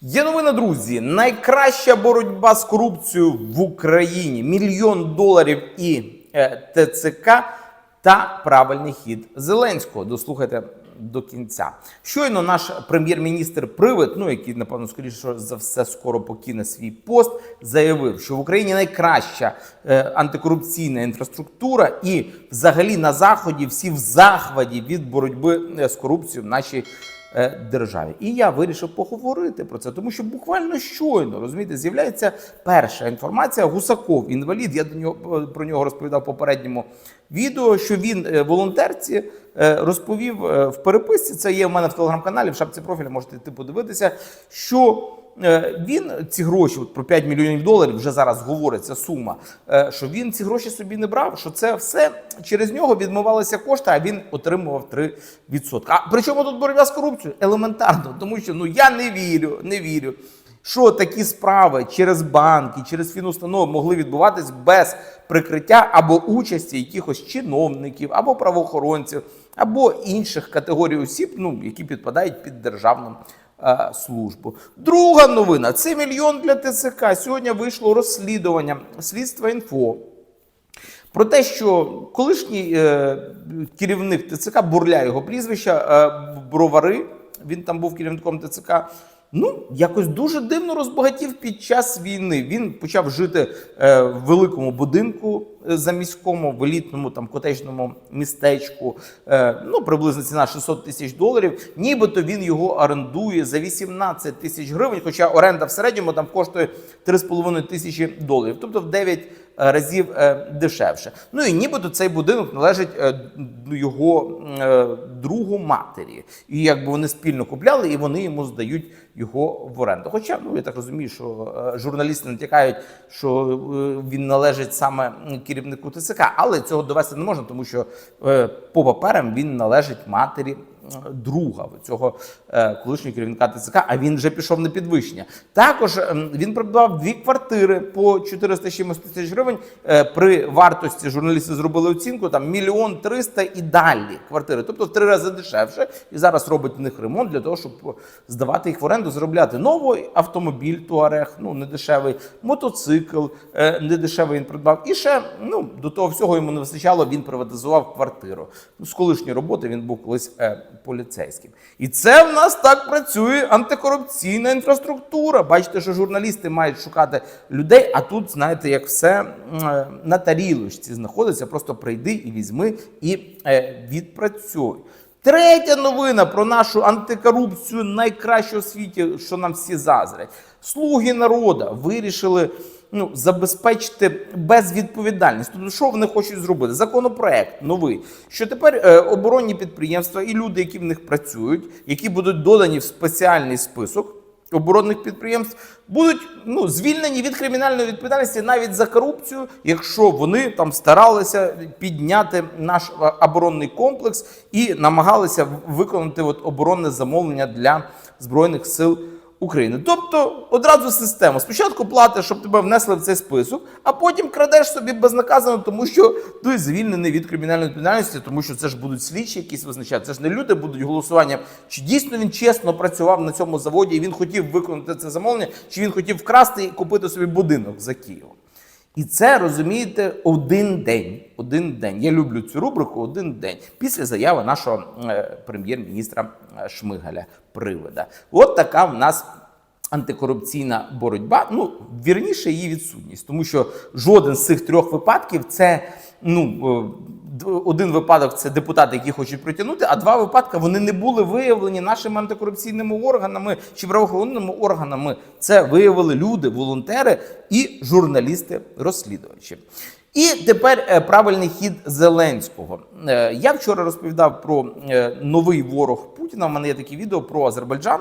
Є новина, друзі. Найкраща боротьба з корупцією в Україні. Мільйон доларів і е, ТЦК та правильний хід Зеленського. Дослухайте до кінця. Щойно наш прем'єр-міністр Привид, ну який напевно скоріше за все скоро покине свій пост, заявив, що в Україні найкраща е, антикорупційна інфраструктура, і взагалі на заході всі в захваті від боротьби е, з корупцією в нашій е, державі. І я вирішив поговорити про це, тому що буквально щойно розумієте, з'являється перша інформація. Гусаков, інвалід. Я до нього про нього розповідав в попередньому відео, що він волонтерці розповів е, в переписці. Це є в мене в телеграм-каналі, в шапці профіля можете йти подивитися, що. е, Він ці гроші, от про 5 мільйонів доларів, вже зараз говориться сума. е, Що він ці гроші собі не брав, що це все через нього відмивалися кошти, а він отримував 3%. А при чому тут боротьба з корупцією? Елементарно, тому що ну я не вірю, не вірю. Що такі справи через банки, через фінустанови могли відбуватись без прикриття або участі якихось чиновників, або правоохоронців, або інших категорій осіб, ну які підпадають під державну е, службу. Друга новина це мільйон для ТЦК. Сьогодні вийшло розслідування слідства інфо. Про те, що колишній е, керівник ТЦК, бурля його прізвища, е, бровари, він там був керівником ТЦК. Ну, якось дуже дивно розбагатів під час війни. Він почав жити е, в великому будинку заміському, в елітному там котежному містечку. Е, ну, приблизно ціна 600 тисяч доларів. Нібито він його орендує за 18 тисяч гривень, хоча оренда в середньому там коштує 3,5 тисячі доларів, тобто в 9 разів е, дешевше. Ну і нібито цей будинок належить е, його е, другу матері. І якби вони спільно купляли, і вони йому здають його в оренду. Хоча, ну я так розумію, що е, журналісти натякають, що е, він належить саме керівнику ТЦК, але цього довести не можна, тому що е, по паперам він належить матері друга цього е, колишнього керівника ТЦК, а він вже пішов на підвищення. Також ем, він придбав дві квартири по 400 з чимось тисяч гривень. Е, При вартості журналісти зробили оцінку там мільйон триста і далі квартири, тобто в три рази дешевше. І зараз робить в них ремонт для того, щоб здавати їх в оренду, заробляти новий автомобіль Туарег, ну недешевий, мотоцикл е, недешевий він придбав. І ще ну до того всього йому не вистачало. Він приватизував квартиру. Ну, з колишньої роботи він був колись поліцейським. І це в нас так працює антикорупційна інфраструктура. Бачите, що журналісти мають шукати людей, а тут, знаєте, як все е, на тарілочці знаходиться. Просто прийди і візьми і е, відпрацюй. Третя новина про нашу антикорупцію найкращу у світі, що нам всі заздрять. Слуги народу вирішили ну, забезпечити безвідповідальність. Тобто, що вони хочуть зробити? Законопроект новий, що тепер е, оборонні підприємства і люди, які в них працюють, які будуть додані в спеціальний список оборонних підприємств, будуть ну, звільнені від кримінальної відповідальності навіть за корупцію, якщо вони там старалися підняти наш е, оборонний комплекс і намагалися виконати от оборонне замовлення для збройних сил. України. Тобто одразу система. Спочатку платиш, щоб тебе внесли в цей список, а потім крадеш собі безнаказано, тому що ти звільнений від кримінальної відповідальності, тому що це ж будуть слідчі якісь визначати. Це ж не люди будуть голосуванням. чи дійсно він чесно працював на цьому заводі і він хотів виконати це замовлення, чи він хотів вкрасти і купити собі будинок за Києвом. І це розумієте один день. Один день. Я люблю цю рубрику один день після заяви нашого е, прем'єр-міністра е, Шмигаля Привида. От така в нас антикорупційна боротьба. Ну вірніше її відсутність, тому що жоден з цих трьох випадків це ну. е, Один випадок це депутати, які хочуть притягнути, а два випадки вони не були виявлені нашими антикорупційними органами чи правоохоронними органами. Це виявили люди, волонтери і журналісти-розслідувачі. І тепер е, правильний хід Зеленського. Е, Я вчора розповідав про новий ворог Путіна. У мене є таке відео про Азербайджан.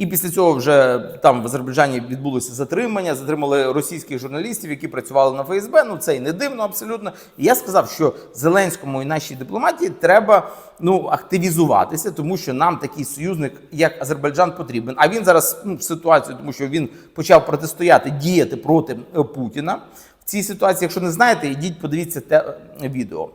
І після цього вже там в Азербайджані відбулося затримання, затримали російських журналістів, які працювали на ФСБ. Ну це і не дивно абсолютно. І я сказав, що Зеленському і нашій дипломатії треба ну активізуватися, тому що нам такий союзник, як Азербайджан, потрібен. А він зараз ну, в ситуації, тому що він почав протистояти, діяти проти Путіна. В цій ситуації, якщо не знаєте, йдіть, подивіться те е, відео.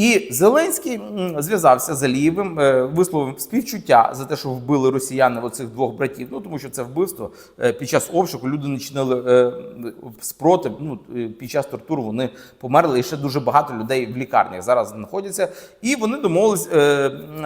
І Зеленський зв'язався з Алієвим, е, висловив співчуття за те, що вбили росіяни оцих двох братів. Ну тому що це вбивство е, під час обшуку люди не спротив. Ну е, під час тортур вони померли, і ще дуже багато людей в лікарнях зараз знаходяться. І вони домовились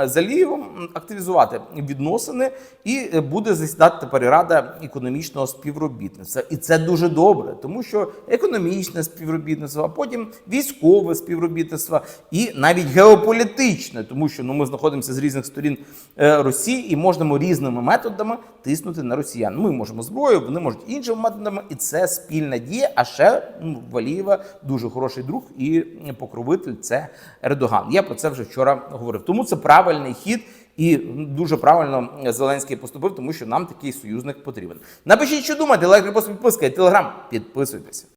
з Алієвим активізувати відносини, і буде засідати тепер рада економічного співробітництва. І це дуже добре, тому що економічне співробітництво, а потім військове співробітництво і навіть геополітичне, тому що ну ми знаходимося з різних сторін е, Росії і можемо різними методами тиснути на росіян. Ми можемо зброю, вони можуть іншими методами, і це спільна дія. А ще ну, Валієва дуже хороший друг і покровитель це Ердоган. Я про це вже вчора говорив. Тому це правильний хід. І дуже правильно Зеленський поступив, тому що нам такий союзник потрібен. Напишіть, що думаєте, лайк, репост, підписка, і телеграм. Підписуйтесь.